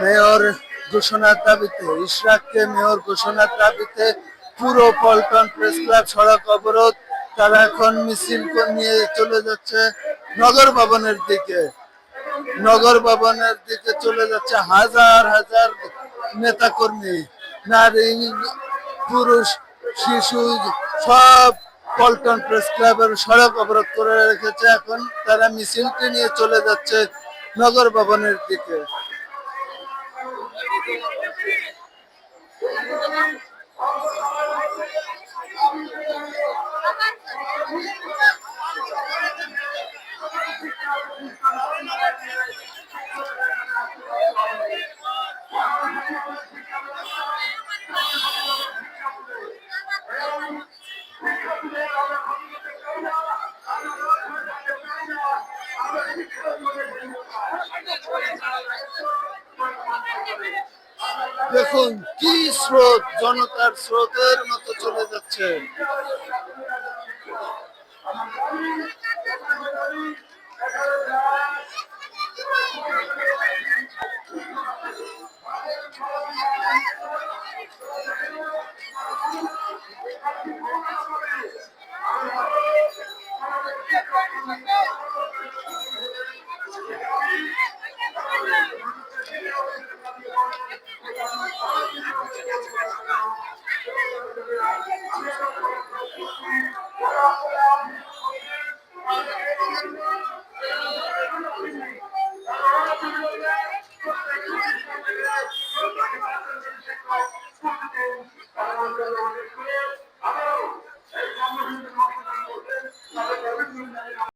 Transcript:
Mayor ঘোষণার দাবিতে, ইশরাককে mayor ঘোষণার দাবিতে পুরো পল্টন প্রেস ক্লাব সড়ক অবরোধ, তারা এখন মিছিল নিয়ে চলে যাচ্ছে নগর ভবনের দিকে। নগর ভবনের দিকে চলে যাচ্ছে হাজার হাজার নেতা কর্মী নারী, পুরুষ, শিশু, সব পল্টন প্রেস ক্লাবের সড়ক অবরোধ করে রেখেছে। এখন তারা মিছিলটি নিয়ে চলে যাচ্ছে নগর ভবনের দিকে। দেখুন কি স্রোত? জনতার স্রোতের মতো চলে যাচ্ছে।